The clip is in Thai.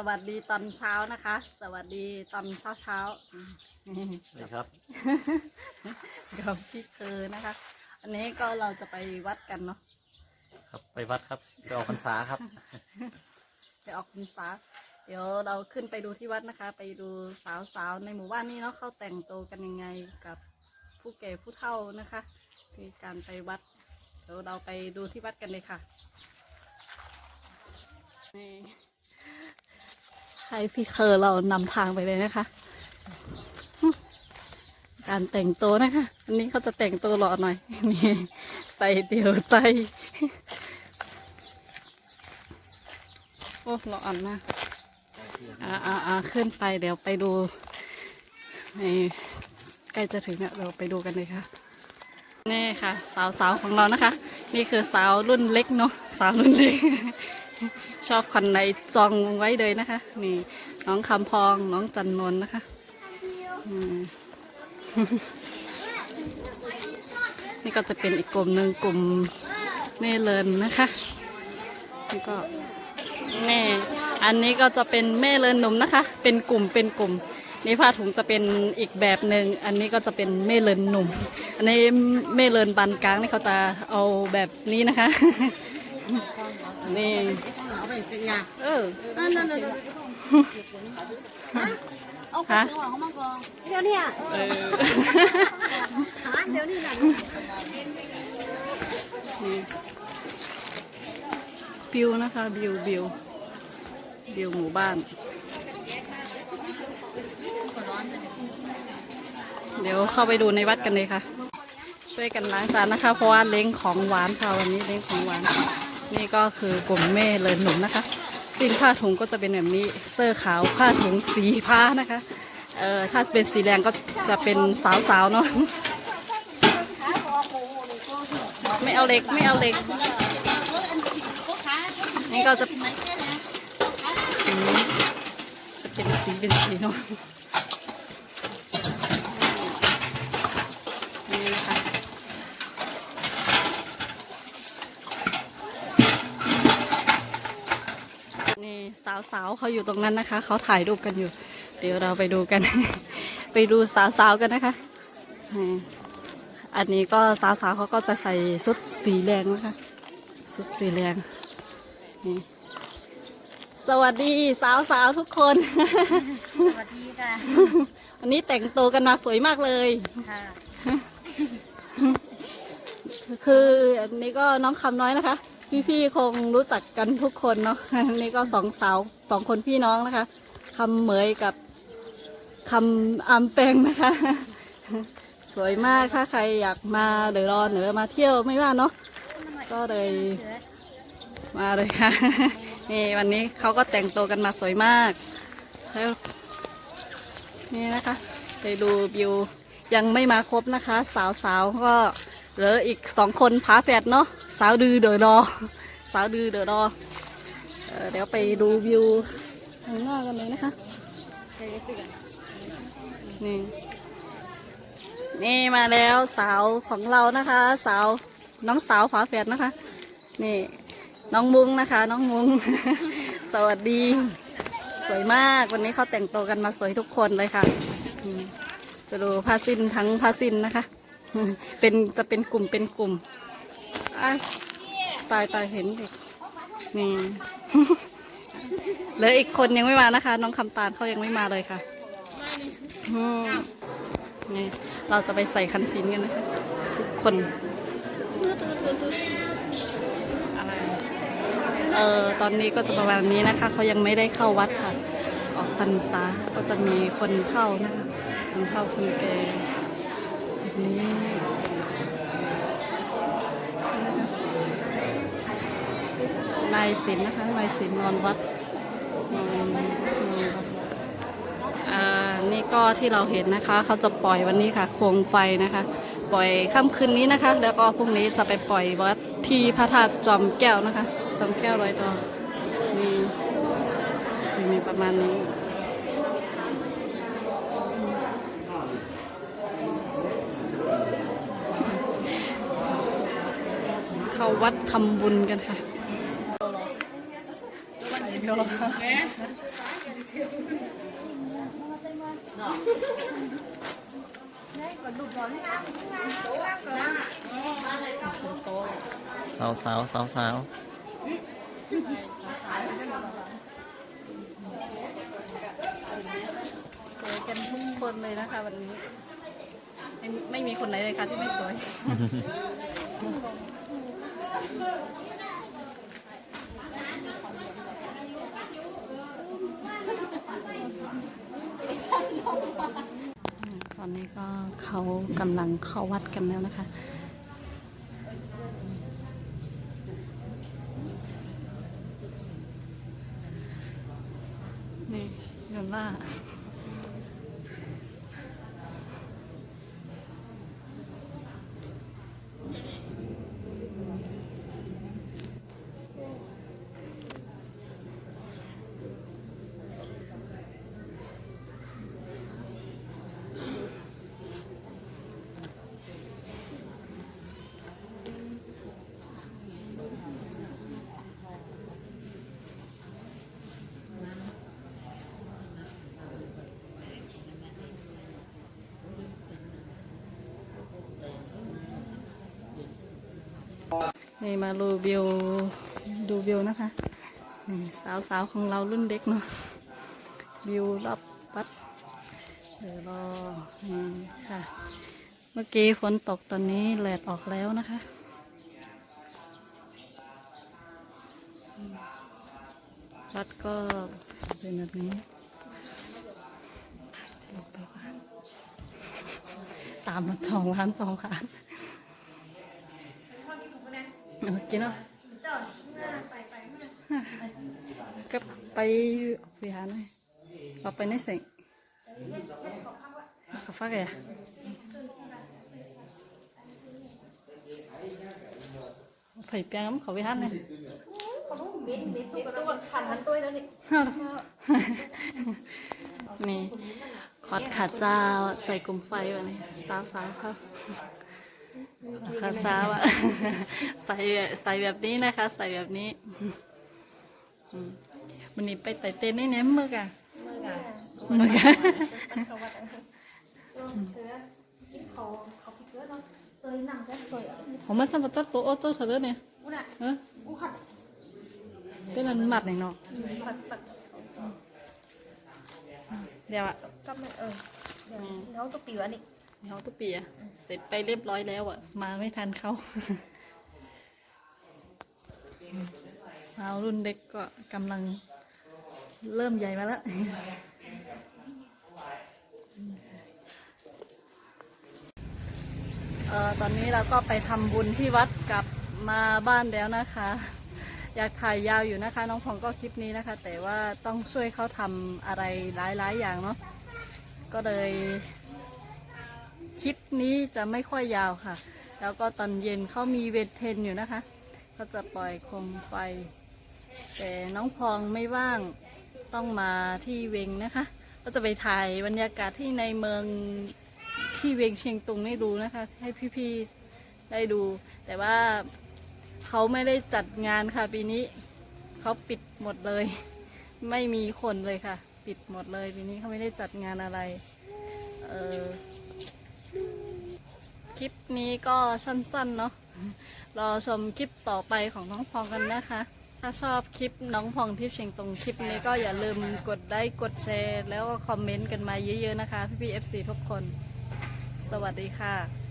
สวัสดีตอนเช้านะคะ สวัสดีตอนเช้าเช้าๆอืมสวัสดีครับกับพี่เคอนะคะ อันนี้ก็เราจะไปวัดกันเนาะครับไปวัดครับไปออกพรรษาครับไปออกพรรษา เดี๋ยวเราขึ้นไปดูที่วัดนะคะ ไปดูสาวๆในหมู่บ้านนี้เนาะเขาแต่งตัวกันยังไงกับผู้แก่ผู้เฒ่านะคะคือการไปวัดเดี๋ยวเราไปดูที่วัดกันเลยค่ะนี่ ให้พี่เคอเรานำทางไปเลยนะคะ การแต่งตัวนะคะ อันนี้เขาจะแต่งตัวหล่อหน่อยนี่ใส่เดี่ยวใจโอ้หล่ออ่อนมากอ่าอ่าอ่าขึ้นไปเดี๋ยวไปดูในใกล้จะถึงแล้วเราไปดูกันเลยค่ะนี่ค่ะ สาวสาวของเรานะคะ นี่คือสาวรุ่นเล็กเนาะสาวรุ่นเล็ก ชอบคนไหนจองไว้เลยนะคะ นี่น้องคำพองน้องจันนนนะคะนี่ก็จะเป็นอีกกลุ่มหนึ่งกลุ่มแม่เลินนะคะนี่ก็แม่อันนี้ก็จะเป็นแม่เลินหนุ่มนะคะ เป็นกลุ่มเป็นกลุ่มนี่ผ้าถุงจะเป็นอีกแบบหนึ่งอันนี้ก็จะเป็นแม่เลินหนุ่ม อันนี้แม่เลินบานกลางนี่เขาจะเอาแบบนี้นะคะ นี่เอาไปสิยาเออนั่นนั่นนั่นเอาฮะของเขามาก่อนเดี๋ยวนี้เออหาเดี๋ยวนี้นะนี่บิวนะคะบิวบิวบิวหมู่บ้าน เดี๋ยวเข้าไปดูในวัดกันเลยค่ะ ช่วยกันล้างจานนะคะ เพราะว่าเล้งของหวานค่ะวันนี้เล้งของหวาน นี่ก็คือกลุ่มแม่เลินหนุ่มนะคะสิ้นผ้าถุงก็จะเป็นแบบนี้เสื้อขาวผ้าถุงสีผ้านะคะเอ่อถ้าเป็นสีแดงก็จะเป็นสาวๆเนาะไม่เอาเล็กไม่เอาเล็กนี่ก็จะสีจะเป็นสีเป็นสีเนาะนี่นะคะนี่ สาวๆเขาอยู่ตรงนั้นนะคะ เขาถ่ายรูปกันอยู่ เดี๋ยวเราไปดูกัน ไปดูสาวๆกันนะคะนี่อันนี้ก็สาวๆเขาก็จะใส่ชุดสีแดงนะคะชุดสีแดงนี่สวัสดีสาวๆทุกคน สวัสดีค่ะ วันนี้แต่งตัวกันมาสวยมากเลยค่ะคืออันนี้ก็น้องคำน้อยนะคะ พี่ๆคงรู้จักกันทุกคนเนาะนนี้ก็สองสาวสองคนพี่น้องนะคะคำเหมยกับคำอำแปงนะคะ สวยมากถ้าใครอยากมาหรือรอหนือมาเที่ยวไม่ว่าเนาะก็เลยมาเลยค่ะ นี่วันนี้เขาก็แต่งตัวกันมาสวยมากแล้วนี่นะคะ ไปดูวิวยังไม่มาครบนะคะ สาวๆก็ เหลืออีกสองคนพาแฝดเนาะสาวดือเดอรอ สาวดือเดอรอเอ่อเดี๋ยวไปดูวิวข้างหน้ากันเลยนะคะนี่นี่มาแล้วสาวของเรานะคะ สาวน้องสาวฝาแฝดนะคะ นี่น้องมุงนะคะ น้องมุงสวัสดี สวยมากวันนี้เขาแต่งตัวกันมาสวยทุกคนเลยค่ะ จะดูผ้าสิ้นทั้งผ้าสิ้นนะคะ เป็นจะเป็นกลุ่มเป็นกลุ่มตายตายเห็นเด็กนี่เหลืออีกคนยังไม่มานะคะ น้องคำตาลเขายังไม่มาเลยค่ะนี่เราจะไปใส่คันซินกันนะคะทุกคนอะไรเอ่อตอนนี้ก็จะประมาณนี้นะคะเขายังไม่ได้เข้าวัดค่ะ ออกพรรษาก็จะมีคนเข้านะคะคนเข้าคนแก่แบบ นี้นายศิลป์นะคะนายศิลป์นอนวัดนอนวัดอ่านี่ก็ที่เราเห็นนะคะ เขาจะปล่อยวันนี้ค่ะโคมไฟนะคะ ปล่อยค่ำคืนนี้นะคะ แล้วก็พรุ่งนี้จะไปปล่อยวัดที่พระธาตุจอมแก้วนะคะจอมแก้วลอยต่อนี่มีประมาณนี้าวัดทำบุญกันค่ะโยเป็นโต๊ะสาวสาวสาวสาวสวยกันทุกคนเลยนะคะวันนี้ ไม่ไม่มีคนไหนเลยค่ะที่ไม่สวย ตอนนี้ก็เขากำลังเข้าวัดกันแล้วนะคะนี่เงินว่า นี่มาดูวิวดูวิวนะคะนี่สาวๆของเรารุ่นเด็กเนาะวิวรอบวัดเดี๋ยวรอนี่ค่ะ เมื่อกี้ฝนตกตอนนี้แดดออกแล้วนะคะวัดก็เป็นแบบนี้ตามมาสองล้านสองล้าน เอากินเนาะก็ไปวิหารหน่อยเอาไปในเสงกับฟ้าแกไผ่เปียงเขาวิหารเลยตัวขันมันตัวแล้วนี่นี่คอดขาเจ้าใส่กลมไฟวะนี่สาวสาวๆครับ ขาเจ้าอะใส่ใส่แบบนี้นะคะ ใส่แบบนี้อืมวันนี้ไปไต่เต้นนี่เน้มมือกะมือกะเขาเขาพิเศษเนาะตัวหนังจะสวยผมมาสัมผัสจับตัวโอ้เจ้าเธอเด้อเนี่ยอุ้น่ะเอออุ้ขัดเป็นอันหมัดหน่อยเนาะขัดขัดเดี๋ยวอะก็มันเออเดี๋ยวน้องตัวปิวอันนี้ เขาตุปีอะเสร็จไปเรียบร้อยแล้วอะมาไม่ทันเขาสาวรุ่นเด็กก็กำลังเริ่มใหญ่มาแล้วเอ่อตอนนี้เราก็ไปทำบุญที่วัดกลับมาบ้านแล้วนะคะ อยากถ่ายยาวอยู่นะคะ น้องพองก็คลิปนี้นะคะ แต่ว่าต้องช่วยเขาทำอะไรหลายๆอย่างเนาะก็เลย คลิปนี้จะไม่ค่อยยาวค่ะ แล้วก็ตอนเย็นเขามีเวทเทนอยู่นะคะเขาจะปล่อยโคมไฟ แต่น้องพองไม่ว่างต้องมาที่เวงนะคะ ก็จะไปถ่ายบรรยากาศที่ในเมืองที่เวงเชียงตุงให้ดูนะคะ ให้พี่ๆได้ดู แต่ว่าเขาไม่ได้จัดงานค่ะปีนี้เขาปิดหมดเลย ไม่มีคนเลยค่ะ ปิดหมดเลยปีนี้เขาไม่ได้จัดงานอะไร เออ คลิปนี้ก็สั้นๆเนาะรอชมคลิปต่อไปของน้องพองกันนะคะ ถ้าชอบคลิปน้องพองที่เชียงตรงคลิปนี้ก็อย่าลืมกดไลค์กดแชร์ แล้วก็คอมเมนต์กันมาเยอะๆนะคะ พี่ๆ FC ทุกคน สวัสดีค่ะ